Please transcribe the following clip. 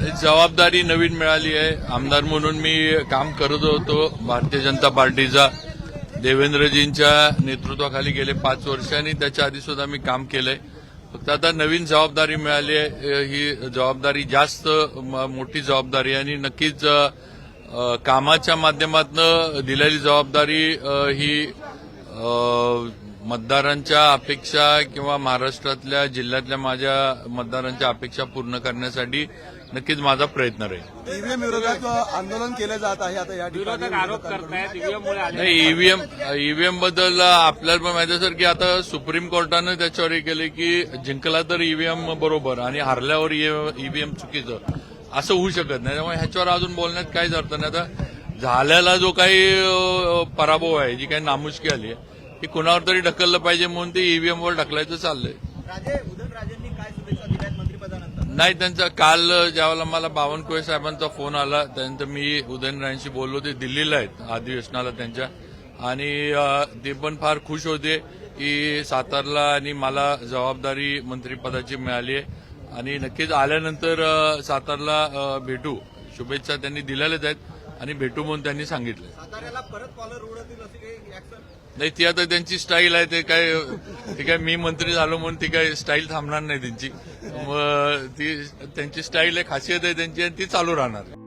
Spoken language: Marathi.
जबाबदारी नवीन मिळाली आहे. आमदार म्हणून मी काम करत होतो. भारतीय जनता पार्टीचा देवेंद्रजींच्या नेतृत्वाखाली गेले पाच वर्ष आणि त्याच्या आधी सुद्धा मी काम केलंय. फक्त आता नवीन जबाबदारी मिळाली आहे. ही जबाबदारी जास्त म- मोठी जबाबदारी आणि नक्कीच कामाच्या माध्यमातून दिलेली जबाबदारी ही मतदारांच्या अपेक्षा किंवा महाराष्ट्रातल्या जिल्ह्यातल्या माझ्या मतदारांच्या अपेक्षा पूर्ण करण्यासाठी नक्कीच माझा प्रयत्न राहील. ईव्हीएम विरोधात आंदोलन केलं जात आहे आता या नाही ईव्हीएम ईव्हीएमबद्दल आपल्याला पण माहिती सर की आता सुप्रीम कोर्टानं त्याच्यावर हे केलं की जिंकला तर ईव्हीएम बरोबर आणि हारल्यावर ईव्हीएम चुकीचं. असं होऊ शकत नाही. त्यामुळे ह्याच्यावर अजून बोलण्यात काहीच अर्थ नाही. आता झालेला जो काही पराभव आहे जी काही नामुष्की आली आहे ती कुणावर तरी ढकललं पाहिजे म्हणून ते ईव्हीएमवर ढकलायचं चाललंय. नाही त्यांचा काल ज्यावेळेला मला बावनकुळे साहेबांचा फोन आला त्यानंतर मी उदयनराजांशी बोललो ते दिल्लीला आहेत अधिवेशनाला त्यांच्या. आणि ते पण फार खुश होते की सातारला आणि मला जबाबदारी मंत्रिपदाची मिळाली आहे. आणि नक्कीच आल्यानंतर सातारला भेटू. शुभेच्छा त्यांनी दिलेल्याच आहेत. आणि भेटू म्हणून त्यांनी सांगितलं. नाही ती आता त्यांची स्टाईल आहे ते काय ती काय मी मंत्री झालो म्हणून ती काय स्टाईल थांबणार नाही त्यांची. मग ती त्यांची स्टाईल आहे खासियत आहे त्यांची आणि ती चालू राहणार.